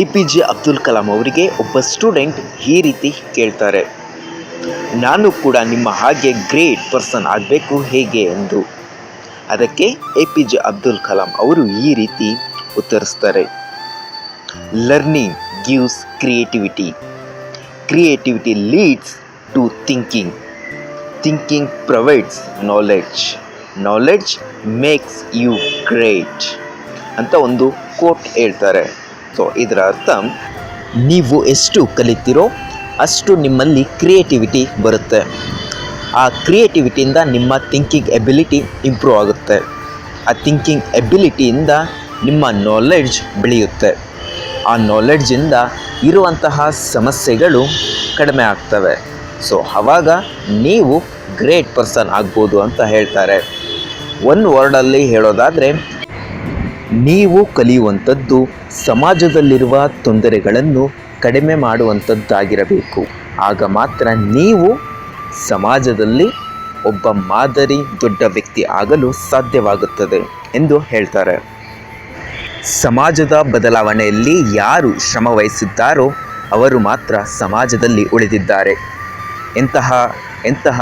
A P J Abdul Kalam ಅವರಿಗೆ ಒಬ್ಬ student ಈ ರೀತಿ ಕೇಳ್ತಾರೆ. ನಾನು ಕೂಡ ನಿಮ್ಮ ಹಾಗೆ ಗ್ರೇಟ್ ಪರ್ಸನ್ ಆಗಬೇಕು ಹೇಗೆ ಎಂದು? ಅದಕ್ಕೆ A P J Abdul Kalam ಅವರು ಈ ರೀತಿ ಉತ್ತರಿಸ್ತಾರೆ. Learning gives creativity creativity leads to thinking thinking provides knowledge knowledge makes you great ಅಂತ ಒಂದು ಕೋಟ್ ಹೇಳ್ತಾರೆ. ಸೊ ಇದರ ಅರ್ಥ ನೀವು ಎಷ್ಟು ಕಲಿತೀರೋ ಅಷ್ಟು ನಿಮ್ಮಲ್ಲಿ ಕ್ರಿಯೇಟಿವಿಟಿ ಬರುತ್ತೆ. ಆ ಕ್ರಿಯೇಟಿವಿಟಿಯಿಂದ ನಿಮ್ಮ ಥಿಂಕಿಂಗ್ ಎಬಿಲಿಟಿ ಇಂಪ್ರೂವ್ ಆಗುತ್ತೆ. ಆ ಥಿಂಕಿಂಗ್ ಎಬಿಲಿಟಿಯಿಂದ ನಿಮ್ಮ ನಾಲೆಡ್ಜ್ ಬೆಳೆಯುತ್ತೆ. ಆ ನಾಲೆಡ್ಜಿಂದ ಇರುವಂತಹ ಸಮಸ್ಯೆಗಳು ಕಡಿಮೆ ಆಗ್ತವೆ. ಸೊ ಆವಾಗ ನೀವು ಗ್ರೇಟ್ ಪರ್ಸನ್ ಆಗ್ಬೋದು ಅಂತ ಹೇಳ್ತಾರೆ. ಒಂದು ವರ್ಡಲ್ಲಿ ಹೇಳೋದಾದರೆ ನೀವು ಕಲಿಯುವಂಥದ್ದು ಸಮಾಜದಲ್ಲಿರುವ ತೊಂದರೆಗಳನ್ನು ಕಡಿಮೆ ಮಾಡುವಂಥದ್ದಾಗಿರಬೇಕು. ಆಗ ಮಾತ್ರ ನೀವು ಸಮಾಜದಲ್ಲಿ ಒಬ್ಬ ಮಾದರಿ ದೊಡ್ಡ ವ್ಯಕ್ತಿ ಆಗಲು ಸಾಧ್ಯವಾಗುತ್ತದೆ ಎಂದು ಹೇಳ್ತಾರೆ. ಸಮಾಜದ ಬದಲಾವಣೆಯಲ್ಲಿ ಯಾರು ಶ್ರಮ ವಹಿಸಿದ್ದಾರೋ ಅವರು ಮಾತ್ರ ಸಮಾಜದಲ್ಲಿ ಉಳಿದಿದ್ದಾರೆ. ಎಂತಹ ಎಂತಹ